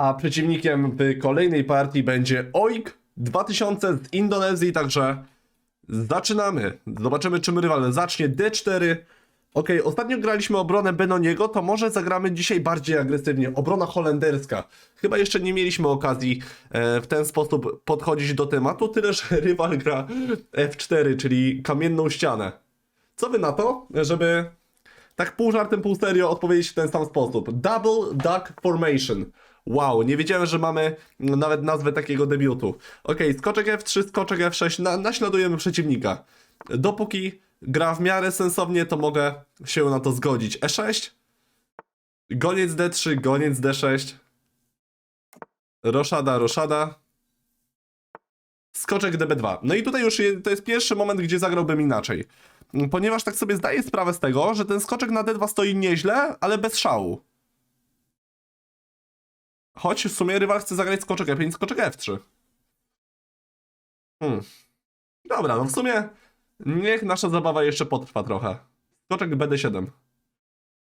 A przeciwnikiem w kolejnej partii będzie OIK 2000 z Indonezji, także zaczynamy. Zobaczymy, czym rywal zacznie. D4. Okej, ostatnio graliśmy obronę Benoniego, to może zagramy dzisiaj bardziej agresywnie. Obrona holenderska. Chyba jeszcze nie mieliśmy okazji e, w ten sposób podchodzić do tematu, tyle że rywal gra F4, czyli kamienną ścianę. Co wy na to, żeby tak pół żartem, pół serio odpowiedzieć w ten sam sposób? Double Duck Formation. Wow, nie wiedziałem, że mamy nawet nazwę takiego debiutu. Okej, skoczek F3, skoczek F6, na, naśladujemy przeciwnika. Dopóki gra w miarę sensownie, to mogę się na to zgodzić. E6, goniec D3, goniec D6, roszada, roszada, skoczek DB2. No i tutaj już to jest pierwszy moment, gdzie zagrałbym inaczej. Ponieważ tak sobie zdaję sprawę z tego, że ten skoczek na D2 stoi nieźle, ale bez szału. Choć w sumie rywal chce zagrać skoczek E5, skoczek F3. Hmm. Dobra, no w sumie niech nasza zabawa jeszcze potrwa trochę. Skoczek BD7.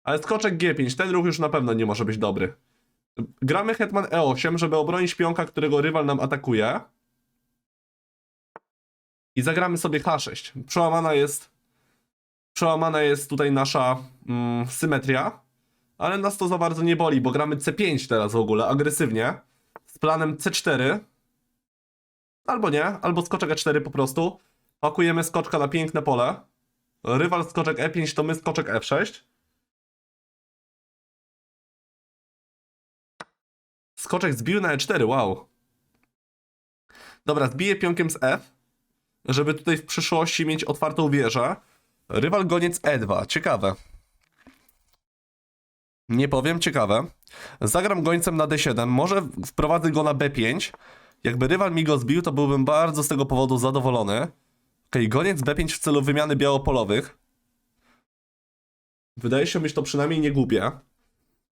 Ale skoczek G5, ten ruch już na pewno nie może być dobry. Gramy hetman E8, żeby obronić pionka, którego rywal nam atakuje. I zagramy sobie H6. Przełamana jest przełamana jest tutaj nasza mm, symetria, ale nas to za bardzo nie boli, bo gramy C5 teraz w ogóle, agresywnie, z planem C4, albo nie, albo skoczek E4 po prostu, pakujemy skoczka na piękne pole, rywal skoczek E5 to my skoczek F6, skoczek zbił na E4, wow. Dobra, zbiję pionkiem z F, żeby tutaj w przyszłości mieć otwartą wieżę, Rywal goniec E2. Ciekawe. Nie powiem, ciekawe. Zagram gońcem na D7. Może wprowadzę go na B5. Jakby rywal mi go zbił, to byłbym bardzo z tego powodu zadowolony. Okej, goniec B5 w celu wymiany białopolowych. Wydaje się być to przynajmniej nie głupie.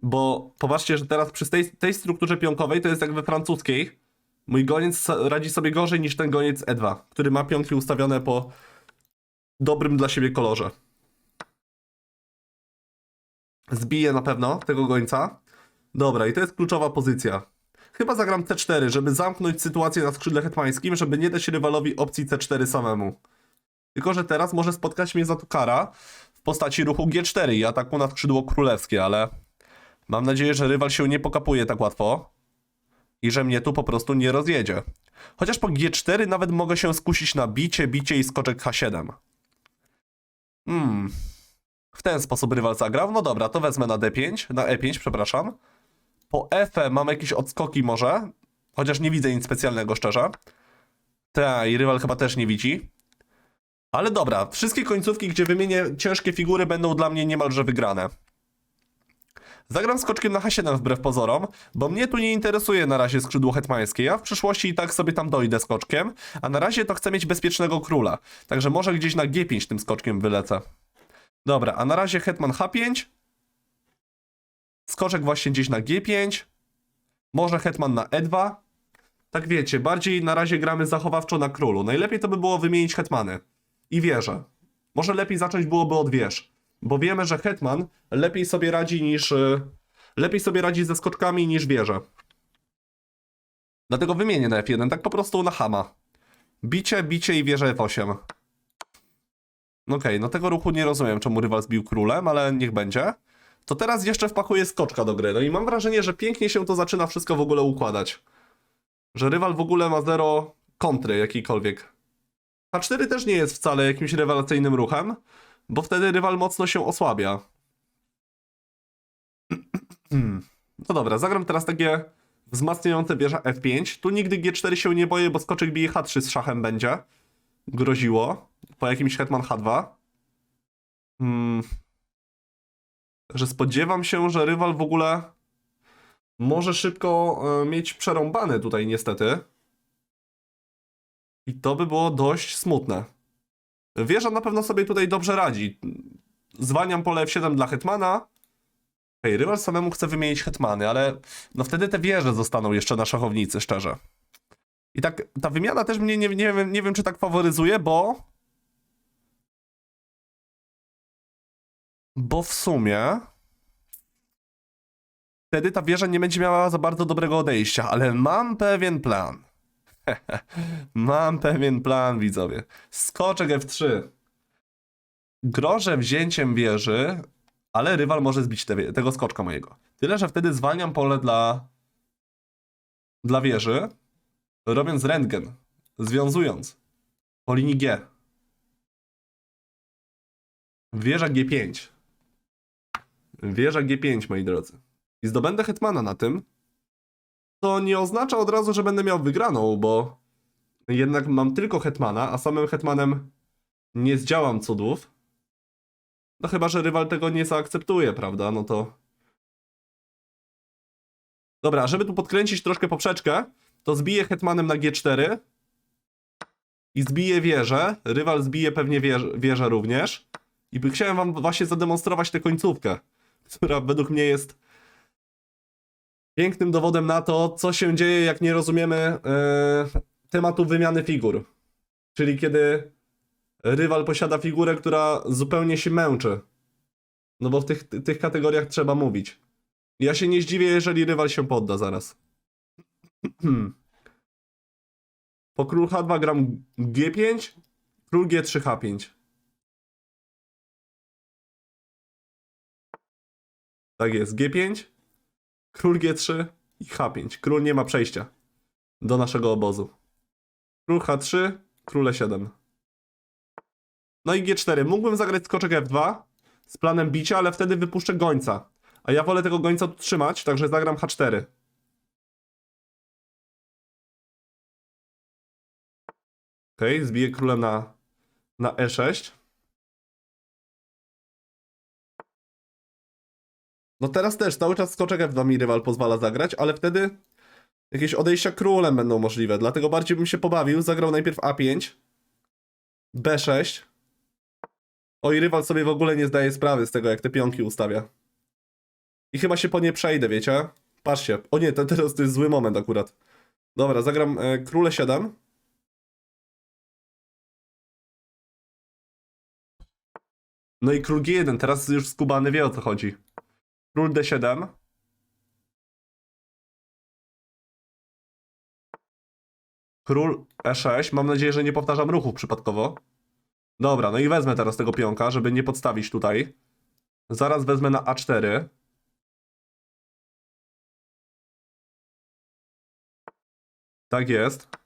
Bo popatrzcie, że teraz przy tej, tej strukturze pionkowej to jest jak we francuskiej. Mój goniec radzi sobie gorzej niż ten goniec E2, który ma pionki ustawione po dobrym dla siebie kolorze. Zbiję na pewno tego gońca. Dobra, i to jest kluczowa pozycja. Chyba zagram C4, żeby zamknąć sytuację na skrzydle hetmańskim, żeby nie dać rywalowi opcji C4 samemu. Tylko, że teraz może spotkać mnie za to kara w postaci ruchu G4 i ataku na skrzydło królewskie, ale mam nadzieję, że rywal się nie pokapuje tak łatwo i że mnie tu po prostu nie rozjedzie. Chociaż po G4 nawet mogę się skusić na bicie, bicie i skoczek H7. Hmm. W ten sposób rywal zagrał. No dobra, to wezmę na D5, na E5, przepraszam. Po F mam jakieś odskoki może, chociaż nie widzę nic specjalnego, szczerze. Ta, i rywal chyba też nie widzi. Ale dobra, wszystkie końcówki, gdzie wymienię ciężkie figury, będą dla mnie niemalże wygrane. Zagram skoczkiem na H7 wbrew pozorom, bo mnie tu nie interesuje na razie skrzydło hetmańskie. Ja w przyszłości i tak sobie tam dojdę skoczkiem, a na razie to chcę mieć bezpiecznego króla. Także może gdzieś na G5 tym skoczkiem wylecę. Dobra, a na razie hetman H5. Skoczek właśnie gdzieś na G5. Może hetman na E2. Tak wiecie, bardziej na razie gramy zachowawczo na królu. Najlepiej to by było wymienić hetmany. I wieże. Może lepiej zacząć byłoby od wież. Bo wiemy, że hetman lepiej sobie radzi niż... y, Lepiej sobie radzi ze skoczkami niż wieże. Dlatego wymienię na F1, tak po prostu na hama. Bicie, bicie i wieża F8. Okej, no tego ruchu nie rozumiem, czemu rywal zbił królem, ale niech będzie. To teraz jeszcze wpakuję skoczka do gry. No i mam wrażenie, że pięknie się to zaczyna wszystko w ogóle układać. Że rywal w ogóle ma zero kontry jakiejkolwiek. H4 też nie jest wcale jakimś rewelacyjnym ruchem, bo wtedy rywal mocno się osłabia. No dobra, zagram teraz takie wzmacniające wieża F5. Tu nigdy G4 się nie boję, bo skoczek bije H3 z szachem będzie. Groziło. Po jakimś hetman H2. Hmm. Że spodziewam się, że rywal w ogóle może szybko e, mieć przerąbane tutaj niestety. I to by było dość smutne. Wieża na pewno sobie tutaj dobrze radzi. Zwalniam pole F7 dla hetmana. Hej, rywal samemu chce wymienić hetmany, ale no wtedy te wieże zostaną jeszcze na szachownicy, szczerze. I tak ta wymiana też mnie nie, nie, wiem, nie wiem, czy tak faworyzuje, bo. Bo w sumie. wtedy ta wieża nie będzie miała za bardzo dobrego odejścia, ale mam pewien plan. mam pewien plan, widzowie. Skoczek F3. Grożę wzięciem wieży, ale rywal może zbić te, tego skoczka mojego. Tyle, że wtedy zwalniam pole dla, dla wieży, robiąc rentgen, związując po linii G. Wieża G5. Wieża G5, moi drodzy. I zdobędę hetmana na tym, to nie oznacza od razu, że będę miał wygraną, bo jednak mam tylko hetmana, a samym hetmanem nie zdziałam cudów. No chyba, że rywal tego nie zaakceptuje, prawda? No to... Dobra, żeby tu podkręcić troszkę poprzeczkę, to zbiję hetmanem na G4 i zbiję wieżę. Rywal zbije pewnie wież, wieżę również. I chciałem wam właśnie zademonstrować tę końcówkę, która według mnie jest pięknym dowodem na to, co się dzieje, jak nie rozumiemy e, tematu wymiany figur. Czyli kiedy rywal posiada figurę, która zupełnie się męczy. No bo w tych, tych kategoriach trzeba mówić. Ja się nie zdziwię, jeżeli rywal się podda zaraz. Po król H2 gram G5, król G3 H5. Tak jest, G5, król G3 i H5. Król nie ma przejścia do naszego obozu. Król H3, król E7. No i G4. Mógłbym zagrać skoczek F2 z planem bicia, ale wtedy wypuszczę gońca. A ja wolę tego gońca trzymać, także zagram H4. Okej, okay, zbiję królem na, na E6. No teraz też cały czas skoczek F2 mi rywal pozwala zagrać, ale wtedy jakieś odejścia królem będą możliwe. Dlatego bardziej bym się pobawił. Zagrał najpierw A5, B6. Oj, rywal sobie w ogóle nie zdaje sprawy z tego, jak te pionki ustawia. I chyba się po nie przejdę, wiecie? Patrzcie. O nie, to teraz to jest zły moment akurat. Dobra, zagram e, króle 7. No i król G1, teraz już skubany wie o co chodzi. Król D7. Król E6. Mam nadzieję, że nie powtarzam ruchów przypadkowo. Dobra, no i wezmę teraz tego pionka, żeby nie podstawić tutaj. Zaraz wezmę na A4. Tak jest.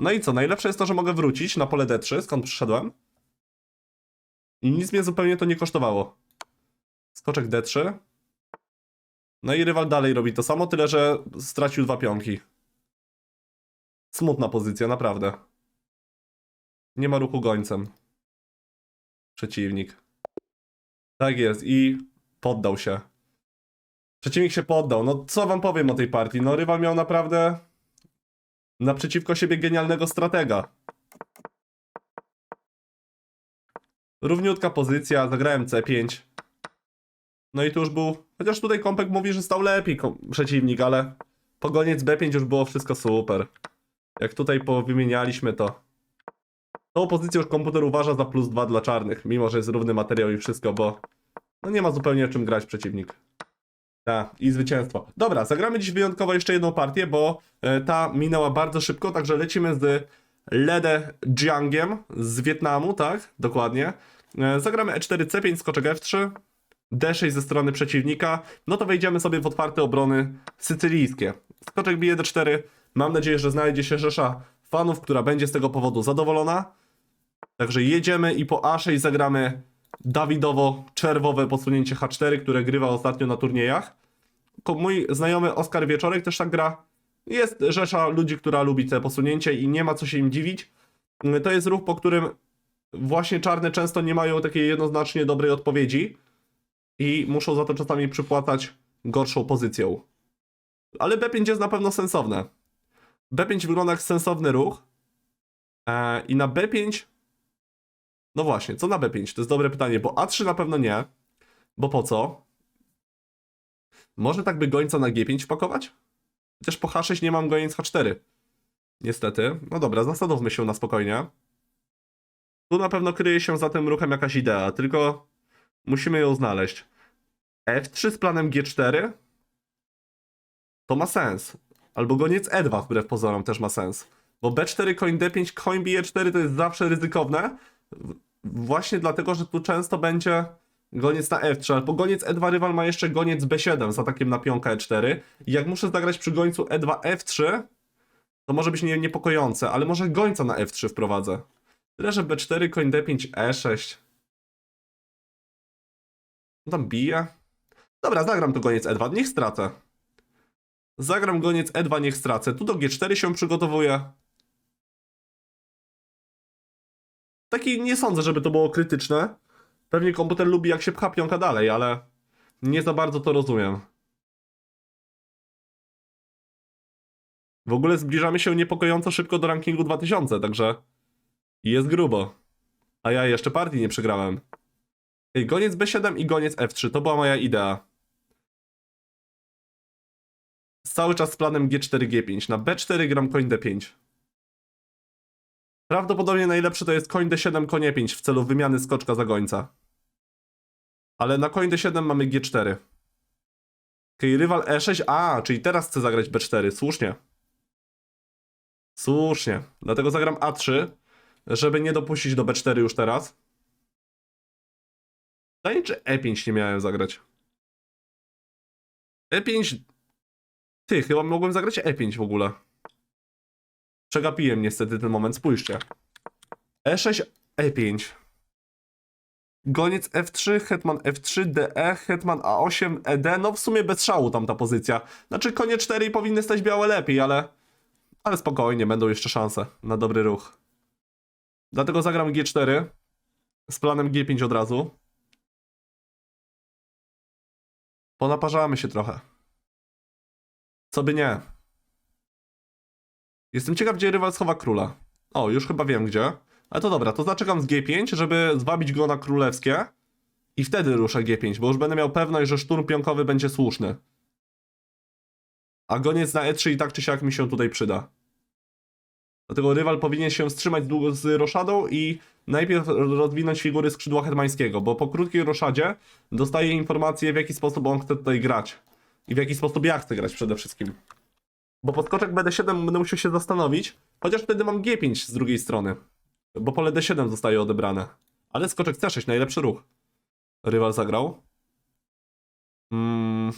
No i co? Najlepsze jest to, że mogę wrócić na pole D3, skąd przyszedłem. I nic mnie zupełnie to nie kosztowało. Skoczek D3. No i rywal dalej robi to samo, tyle że stracił dwa pionki. Smutna pozycja, naprawdę. Nie ma ruchu gońcem. Przeciwnik. Tak jest i poddał się. Przeciwnik się poddał. No co wam powiem o tej partii? No rywal miał naprawdę naprzeciwko siebie genialnego stratega. Równiutka pozycja, zagrałem C5. No i tu już był, chociaż tutaj Kompek mówi, że stał lepiej przeciwnik, ale po goniec B5 już było wszystko super. Jak tutaj powymienialiśmy to. Tą pozycję już komputer uważa za plus 2 dla czarnych, mimo że jest równy materiał i wszystko, bo no nie ma zupełnie o czym grać przeciwnik. Tak, i zwycięstwo. Dobra, zagramy dziś wyjątkowo jeszcze jedną partię, bo e, ta minęła bardzo szybko, także lecimy z Lede Jiangiem z Wietnamu, tak? Dokładnie. E, Zagramy E4, C5, skoczek F3, D6 ze strony przeciwnika. No to wejdziemy sobie w otwarte obrony sycylijskie. Skoczek bije D4. Mam nadzieję, że znajdzie się rzesza fanów, która będzie z tego powodu zadowolona. Także jedziemy i po A6 zagramy Dawidowo-czerwowe posunięcie H4, które grywa ostatnio na turniejach. Mój znajomy Oskar Wieczorek też tak gra. Jest rzesza ludzi, która lubi te posunięcie i nie ma co się im dziwić. To jest ruch, po którym właśnie czarne często nie mają takiej jednoznacznie dobrej odpowiedzi i muszą za to czasami przypłacać gorszą pozycją. Ale B5 jest na pewno sensowne. B5 wygląda jak sensowny ruch. E, I na B5. No właśnie, co na B5? To jest dobre pytanie, bo A3 na pewno nie. Bo po co? Może tak by gońca na G5 wpakować? Chociaż po H6 nie mam goniec H4. Niestety. No dobra, zastanówmy się na spokojnie. Tu na pewno kryje się za tym ruchem jakaś idea, tylko Musimy ją znaleźć. F3 z planem G4 to ma sens. Albo goniec E2 wbrew pozorom też ma sens. Bo B4, koń D5, koń bije4 to jest zawsze ryzykowne. Właśnie dlatego, że tu często będzie goniec na F3, albo goniec E2 rywal ma jeszcze goniec B7 z atakiem na pionka E4. I jak muszę zagrać przy gońcu E E2 F3, to może być nie, niepokojące, ale może gońca na F3 wprowadzę. Tyle, że B4, koń D5, E6. No tam bije. Dobra, zagram tu goniec E2, niech stracę. Zagram goniec E2, niech stracę. Tu do G4 się przygotowuję. Taki nie sądzę, żeby to było krytyczne. Pewnie komputer lubi jak się pcha pionka dalej, ale nie za bardzo to rozumiem. W ogóle zbliżamy się niepokojąco szybko do rankingu 2000, także jest grubo. A ja jeszcze partii nie przegrałem. Ej, goniec B7 i goniec F3, to była moja idea. Cały czas z planem G4, G5. Na B4 gram koń D5. Prawdopodobnie najlepszy to jest koń D7, koń E5 w celu wymiany skoczka za gońca. Ale na koń D7 mamy G4. Okej, rywal E6, a, czyli teraz chce zagrać B4, słusznie. Słusznie. Dlatego zagram A3, żeby nie dopuścić do B4 już teraz. Pytanie, czy E5 nie miałem zagrać. E5... Ty, chyba mogłem zagrać E5 w ogóle. Przegapiłem niestety ten moment, spójrzcie. E6, E5. Goniec F3, hetman F3, DE, hetman A8, ED. No w sumie bez szału tam ta pozycja. Znaczy konie 4 powinny stać białe lepiej, ale... Ale spokojnie, będą jeszcze szanse na dobry ruch. Dlatego zagram G4 z planem G5 od razu. Ponaparzamy się trochę. Co by nie. Jestem ciekaw, gdzie rywal schowa króla. O, już chyba wiem gdzie. Ale to dobra, to zaczekam z G5, żeby zwabić go na królewskie. I wtedy ruszę G5, bo już będę miał pewność, że szturm pionkowy będzie słuszny. A goniec na E3 i tak czy siak mi się tutaj przyda. Dlatego rywal powinien się wstrzymać długo z roszadą i najpierw rozwinąć figury skrzydła hetmańskiego, bo po krótkiej roszadzie dostaje informację w jaki sposób on chce tutaj grać. I w jaki sposób ja chcę grać przede wszystkim. Bo podskoczek BD7 będę musiał się zastanowić, chociaż wtedy mam G5 z drugiej strony. Bo pole D7 zostaje odebrane. Ale skoczek C6, najlepszy ruch. Rywal zagrał. Mm.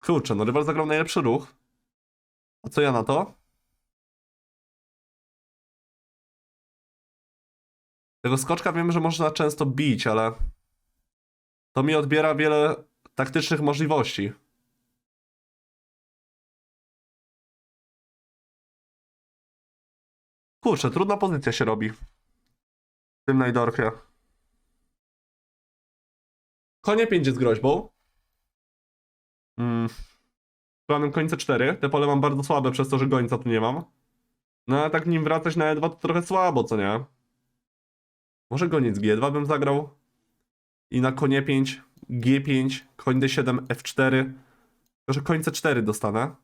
Kurczę, no rywal zagrał najlepszy ruch. A co ja na to? Tego skoczka wiem, że można często bić, ale to mi odbiera wiele taktycznych możliwości. Kurczę, trudna pozycja się robi. W tym Najdorfie. Konie 5 jest groźbą. Mm. Planem końca 4. Te pole mam bardzo słabe przez to, że gońca tu nie mam. No a tak nim wracać na E2 to trochę słabo, co nie? Może goniec G2 bym zagrał. I na konie 5, G5, koń D7, F4. Tylko, że koń C4 dostanę.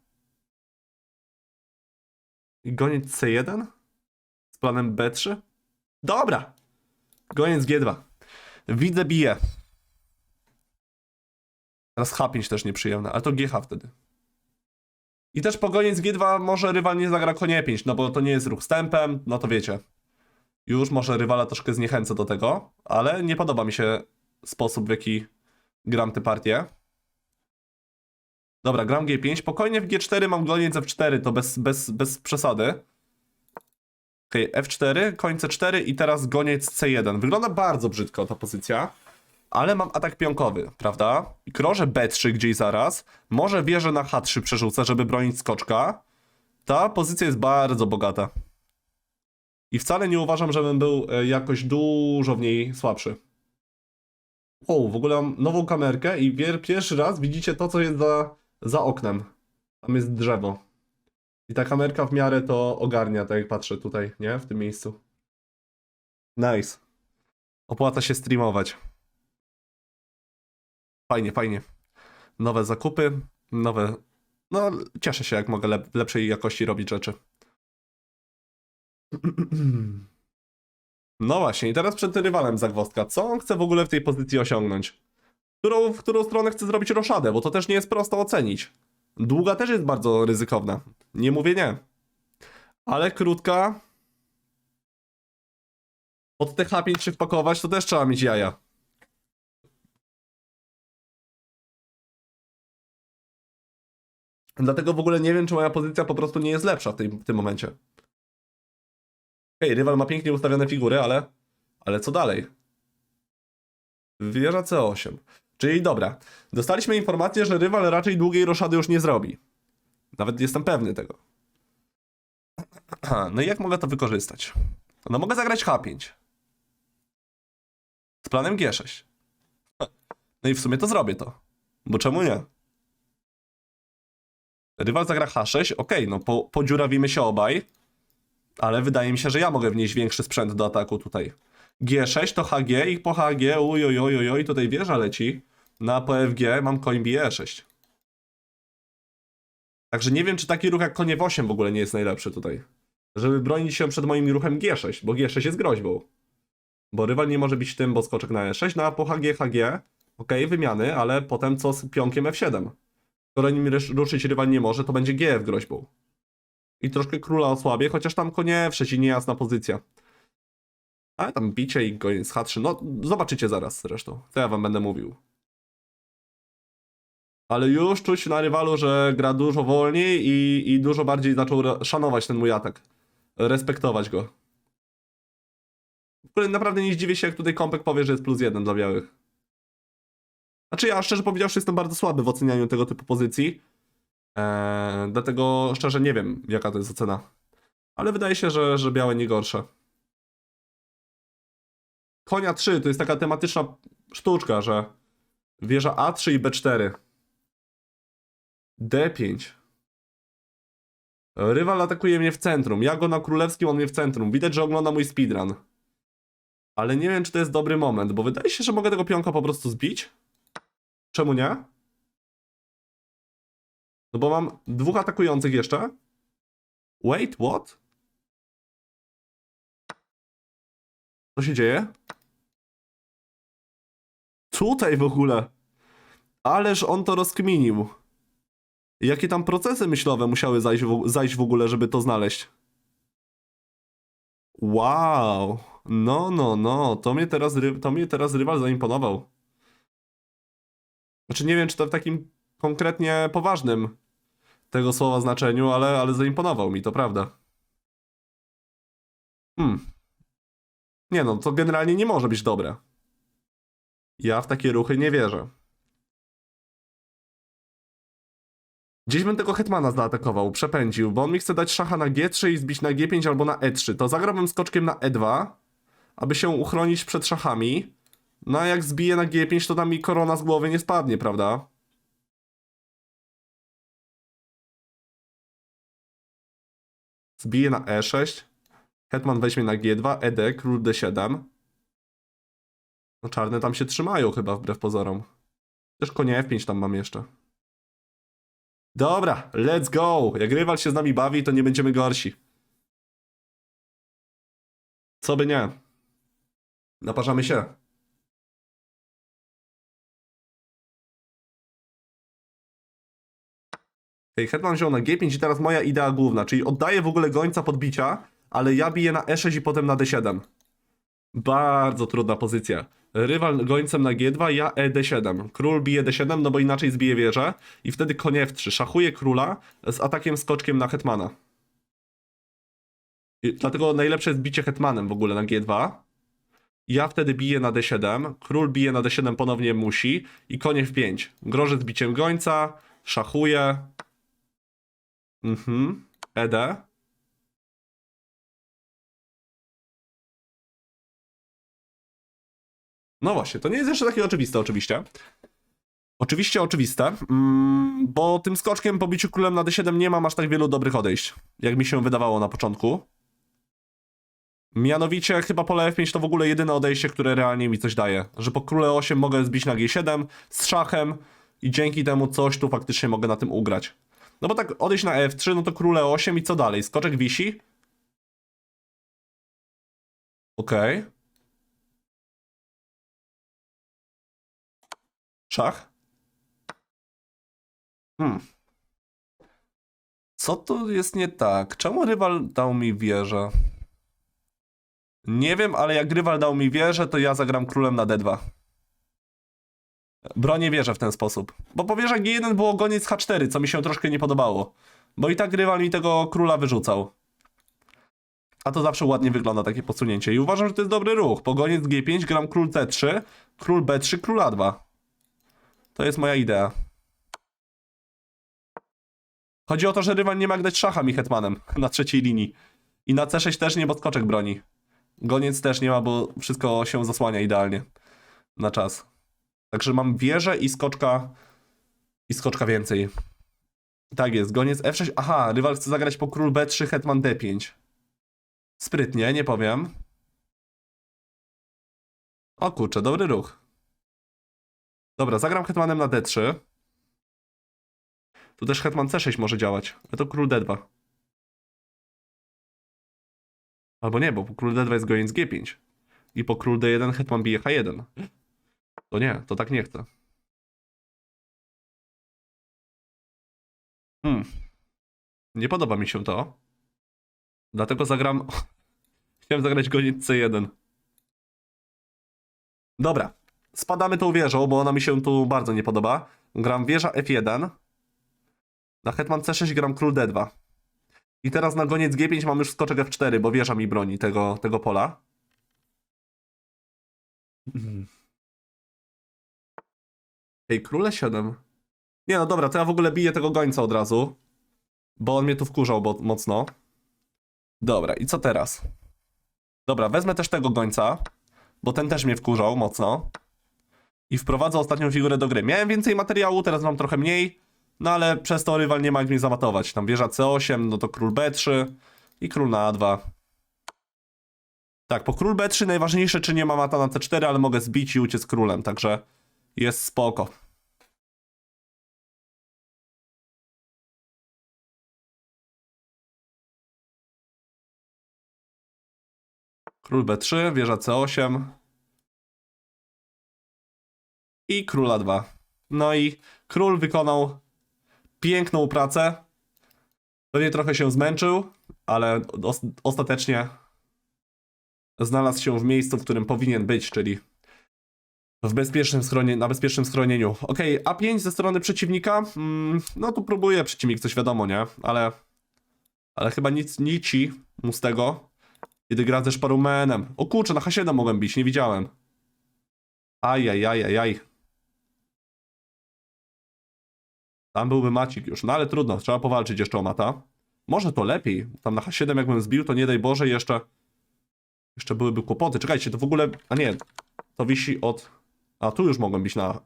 I goniec C1? Planem B3? Dobra! Goniec G2. Widzę bije. Teraz H5 też nieprzyjemne, ale to GH wtedy. I też po goniec G2 może rywal nie zagra konie 5, no bo to nie jest ruch stępem, no to wiecie. Już może rywala troszkę zniechęcę do tego, ale nie podoba mi się sposób, w jaki gram tę partię. Dobra, gram G5. Spokojnie w G4 mam goniec F4, to bez, bez, bez przesady. Okej, F4, koń C4 i teraz goniec C1. Wygląda bardzo brzydko ta pozycja, ale mam atak pionkowy, prawda? I Kroże B3 gdzieś zaraz. Może wieżę na H3 przerzucę, żeby bronić skoczka. Ta pozycja jest bardzo bogata. I wcale nie uważam, żebym był e, jakoś dużo w niej słabszy. O, w ogóle mam nową kamerkę i pierwszy raz widzicie to, co jest za, za oknem. Tam jest drzewo. I ta kamerka w miarę to ogarnia, tak jak patrzę tutaj, nie? W tym miejscu. Nice. Opłaca się streamować. Fajnie, fajnie. Nowe zakupy, nowe... No, cieszę się, jak mogę lep- lepszej jakości robić rzeczy. No właśnie, i teraz przed rywalem Zagwozdka. Co on chce w ogóle w tej pozycji osiągnąć? Którą, w którą stronę chce zrobić roszadę, bo to też nie jest prosto ocenić. Długa też jest bardzo ryzykowna. Nie mówię nie. Ale krótka. Pod TH5 się wpakować, to też trzeba mieć jaja. Dlatego w ogóle nie wiem, czy moja pozycja po prostu nie jest lepsza w, tej, w tym momencie. Hej, rywal ma pięknie ustawione figury, ale. Ale co dalej? Wieża C8. Czyli dobra. Dostaliśmy informację, że rywal raczej długiej roszady już nie zrobi. Nawet jestem pewny tego. No i jak mogę to wykorzystać? No mogę zagrać H5. Z planem G6. No i w sumie to zrobię to. Bo czemu nie? Rywal zagra H6, okej, no po, podziurawimy się obaj. Ale wydaje mi się, że ja mogę wnieść większy sprzęt do ataku tutaj. G6 to HG i po HG, ujojojojoj, tutaj wieża leci. Na PFG mam koń BE6. Także nie wiem, czy taki ruch jak konie w 8 w ogóle nie jest najlepszy tutaj. Żeby bronić się przed moim ruchem G6, bo G6 jest groźbą. Bo rywal nie może być tym, bo skoczek na E6, no a po HG, HG, okej, wymiany, ale potem co z pionkiem F7? Skoro nim ruszyć rywal nie może, to będzie GF groźbą. I troszkę króla osłabię, chociaż tam konie F6 i niejasna pozycja. Ale tam bicie i goniec H3, no zobaczycie zaraz zresztą, to ja wam będę mówił. Ale już czuć na rywalu, że gra dużo wolniej i, i dużo bardziej zaczął szanować ten mój atak. Respektować go. Naprawdę nie zdziwię się, jak tutaj Kompek powie, że jest plus jeden dla białych. Znaczy ja szczerze powiedziawszy jestem bardzo słaby w ocenianiu tego typu pozycji. Eee, dlatego szczerze nie wiem, jaka to jest ocena. Ale wydaje się, że, że białe nie gorsze. Konia 3 to jest taka tematyczna sztuczka, że wieża A3 i B4. D5. Rywal atakuje mnie w centrum. Ja go na królewskim, on mnie w centrum. Widać, że ogląda mój speedrun. Ale nie wiem, czy to jest dobry moment, bo wydaje się, że mogę tego pionka po prostu zbić. Czemu nie? No bo mam dwóch atakujących jeszcze. Wait, what? Co się dzieje? Tutaj w ogóle. Ależ on to rozkminił. Jakie tam procesy myślowe musiały zajść w, zajść w ogóle, żeby to znaleźć? Wow. No, no, no. To mnie teraz, to mnie teraz rywal zaimponował. Znaczy nie wiem, czy to w takim konkretnie poważnym tego słowa znaczeniu, ale, ale zaimponował mi, to prawda. Hmm. Nie no, to generalnie nie może być dobre. Ja w takie ruchy nie wierzę. Gdzieś bym tego hetmana zaatakował, przepędził, bo on mi chce dać szacha na G3 i zbić na G5 albo na E3. To zagrałbym skoczkiem na E2, aby się uchronić przed szachami. No a jak zbije na G5, to tam mi korona z głowy nie spadnie, prawda? Zbije na E6. Hetman weźmie na G2, ED, król D7. No czarne tam się trzymają chyba, wbrew pozorom. Też konie F5 tam mam jeszcze. Dobra, let's go! Jak rywal się z nami bawi, to nie będziemy gorsi. Co by nie. Naparzamy się. Hej, Hetman wziął na G5 i teraz moja idea główna, czyli oddaję w ogóle gońca podbicia, ale ja biję na E6 i potem na D7. Bardzo trudna pozycja. Rywal gońcem na G2, ja E D7. Król bije D7, no bo inaczej zbije wieżę. I wtedy koń F3. Szachuje króla z atakiem skoczkiem na hetmana. I dlatego najlepsze jest bicie hetmanem w ogóle na G2. Ja wtedy biję na D7. Król bije na D7 ponownie musi. I koń F5. Grożę z biciem gońca. Szachuje. Mhm. ED. No właśnie, to nie jest jeszcze takie oczywiste, oczywiście. Oczywiście oczywiste, mm, bo tym skoczkiem po biciu królem na d7 nie mam aż tak wielu dobrych odejść, jak mi się wydawało na początku. Mianowicie chyba pole F5 to w ogóle jedyne odejście, które realnie mi coś daje. Że po króle 8 mogę zbić na G7 z szachem i dzięki temu coś tu faktycznie mogę na tym ugrać. No bo tak odejść na F3, no to króle 8 i co dalej? Skoczek wisi? Okej. Szach? Hmm. Co tu jest nie tak? Czemu rywal dał mi wieżę? Nie wiem, ale jak rywal dał mi wieżę, to ja zagram królem na D2. Bronię wieżę w ten sposób. Bo po wieżach G1 było goniec H4, co mi się troszkę nie podobało. Bo i tak rywal mi tego króla wyrzucał. A to zawsze ładnie wygląda takie posunięcie. I uważam, że to jest dobry ruch. Po goniec G5 gram król C3, król B3, król A2. To jest moja idea. Chodzi o to, że rywal nie ma grać szacha mi hetmanem na trzeciej linii. I na C6 też nie, bo skoczek broni. Goniec też nie ma, bo wszystko się zasłania idealnie na czas. Także mam wieżę i skoczka i skoczka więcej. Tak jest, goniec F6. Aha, rywal chce zagrać po król B3, hetman D5. Sprytnie, nie powiem. O kurczę, dobry ruch. Dobra, zagram hetmanem na D3. Tu też hetman C6 może działać, ale to król D2. Albo nie, bo po król D2 jest goniec G5. I po król D1 hetman bije H1. To nie, to tak nie chcę. Hmm. Nie podoba mi się to. Dlatego zagram... Chciałem zagrać goniec C1. Dobra. Spadamy tą wieżą, bo ona mi się tu bardzo nie podoba. Gram wieża F1. Na hetman C6 gram król D2. I teraz na goniec G5 mam już skoczek F4, bo wieża mi broni tego, tego pola. Ej, króle 7. Nie no dobra, to ja w ogóle biję tego gońca od razu. Bo on mnie tu wkurzał bo, mocno. Dobra, i co teraz? Dobra, wezmę też tego gońca, bo ten też mnie wkurzał mocno. I wprowadzę ostatnią figurę do gry. Miałem więcej materiału, teraz mam trochę mniej. No ale przez to rywal nie ma jak mnie zamatować. Tam wieża C8, no to król B3 i król na A2. Tak, po król B3 najważniejsze, czy nie ma mata na C4, ale mogę zbić i uciec królem, także jest spoko. Król B3, wieża C8 i króla 2. No i król wykonał piękną pracę. Pewnie trochę się zmęczył, ale os ostatecznie znalazł się w miejscu, w którym powinien być, czyli w bezpiecznym schronie na bezpiecznym schronieniu. Okej, A5 ze strony przeciwnika. Mm, no tu próbuje przeciwnik, coś wiadomo, nie? Ale, ale chyba nic nici mu z tego. Kiedy gra ze Szparumenem. O kurczę, na H7 mogłem bić, nie widziałem. Ajajajajaj. Tam byłby Macik już, no ale trudno, trzeba powalczyć jeszcze o Mata. Może to lepiej, tam na H7 jakbym zbił, to nie daj Boże jeszcze... Jeszcze byłyby kłopoty. Czekajcie, to w ogóle... A nie, to wisi od... A, tu już mogłem bić na...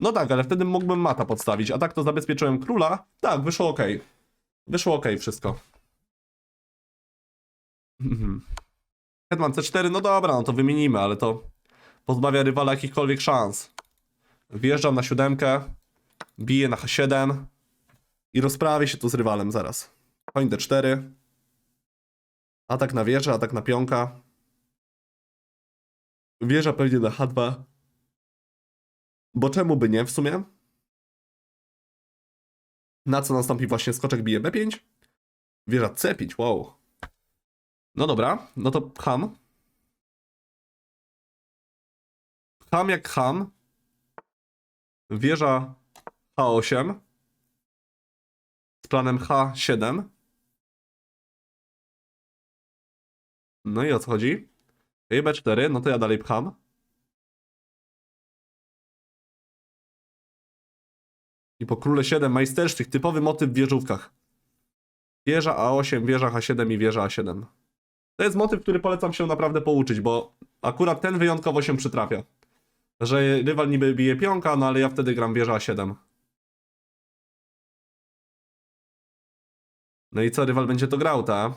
No tak, ale wtedy mógłbym Mata podstawić, a tak to zabezpieczyłem Króla. Tak, wyszło ok. Wyszło ok wszystko. Hetman C4, no dobra, no to wymienimy, ale to pozbawia rywala jakichkolwiek szans. Wjeżdżam na siódemkę, biję na H7 i rozprawię się tu z rywalem zaraz. Koń D4. Atak na wieżę, atak na pionka. Wieża pewnie na H2. Bo czemu by nie w sumie? Na co nastąpi właśnie skoczek bije B5? Wieża C5, wow. No dobra, no to ham. Ham jak ham. Wieża H8 z planem H7. No i o co chodzi? Okej, B4, no to ja dalej pcham. I po króle 7 majstersztyk, typowy motyw w wieżówkach. Wieża A8, wieża H7 i wieża A7. To jest motyw, który polecam się naprawdę pouczyć, bo akurat ten wyjątkowo się przytrafia. Że rywal niby bije pionka, no ale ja wtedy gram wieża A7. No i co, rywal będzie to grał, ta?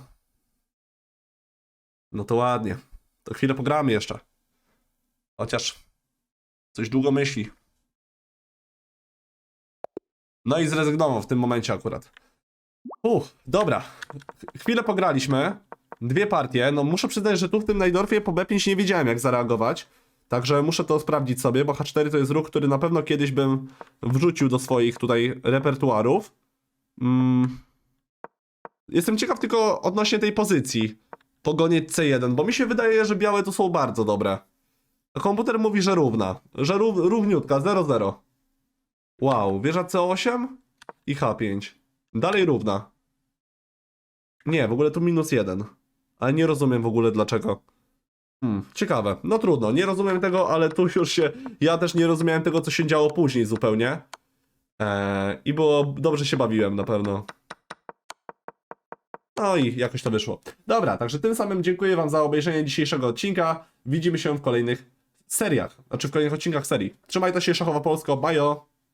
No to ładnie. To chwilę pogramy jeszcze. Chociaż coś długo myśli. No i zrezygnował w tym momencie akurat. Uff, dobra. Chwilę pograliśmy. Dwie partie. No muszę przyznać, że tu w tym Najdorfie po B5 nie wiedziałem jak zareagować. Także muszę to sprawdzić sobie, bo H4 to jest ruch, który na pewno kiedyś bym wrzucił do swoich tutaj repertuarów. Mm. Jestem ciekaw tylko odnośnie tej pozycji. Pogoniec C1, bo mi się wydaje, że białe tu są bardzo dobre. Komputer mówi, że równa. Że rów, równiutka, 0-0. Wow, wieża C8 i H5. Dalej równa. Nie, w ogóle tu minus 1. Ale nie rozumiem w ogóle dlaczego. Hmm, ciekawe. No trudno, nie rozumiem tego, ale tu już się. Ja też nie rozumiałem tego, co się działo później zupełnie. Eee, I było. Dobrze się bawiłem na pewno. No i jakoś to wyszło. Dobra, także tym samym dziękuję Wam za obejrzenie dzisiejszego odcinka. Widzimy się w kolejnych seriach, znaczy w kolejnych odcinkach serii. Trzymajcie się, Szachowa Polsko, bajo!